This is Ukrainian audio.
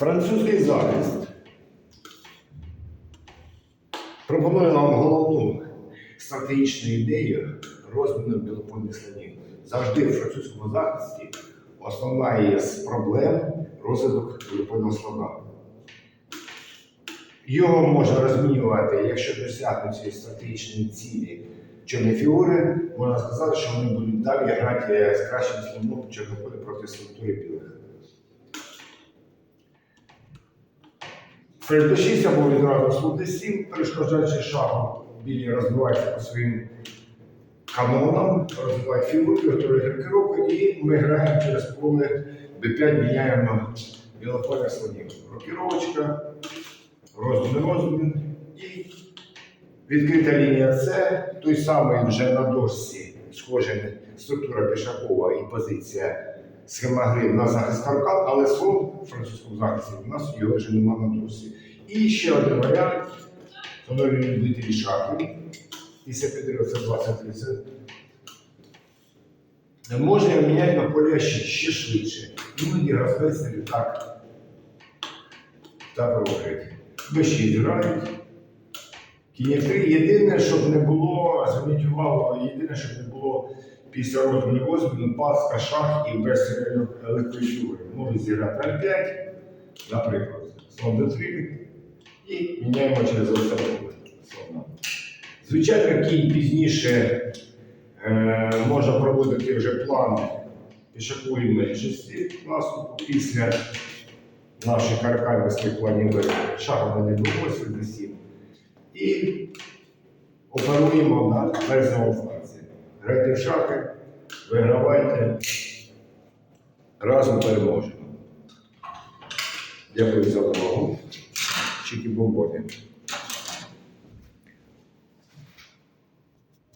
Французький захист пропонує нам головну стратегічну ідею розміну білопольних слонів. Завжди в французькому захисті основна із проблем розвиток білопольного слона. Його можна розмінювати, якщо досягнуть цієї стратегічної цілі чорні фігури, можна сказати, що вони будуть далі грати з кращим слоном чорнополі проти структури білих. 6 або відразу слуги 7, перешкоджаючи шагом, білі розбиваються по своїм канонам, розвивають фігурки, готують рокировку, і ми граємо через поле B5, міняємо білополя слонів. Рокіровочка, розмін, розмін і відкрита лінія С, той самий вже на дошці, схожа структура пішакова і позиція схема гри на захист каркан, але слон в французькому захисті у нас його вже немає на дошці. І ще один варіант, встановлюємо любителі шахів. Після підриву це 20-30. Можна міняти на поле ще, ще швидше. Іноді гравцеві так, так роблять. Б6 грають. Кінь 3. Єдине, щоб не було, зверніть увагу, єдине, щоб не було після розміну розміну, паска, шах і без фігури. Можуть зіграти М5, наприклад, слон Д3 і міняємо через оце слона. Звичайно, кінь пізніше е, можна проводити вже план пішакової меншості наступу після наших арканівських планів шагом не відбулося до 7. І оперуємо на фазі. Грайте в шахи, вигравайте, разом переможемо. Дякую за увагу. Чики бомбони.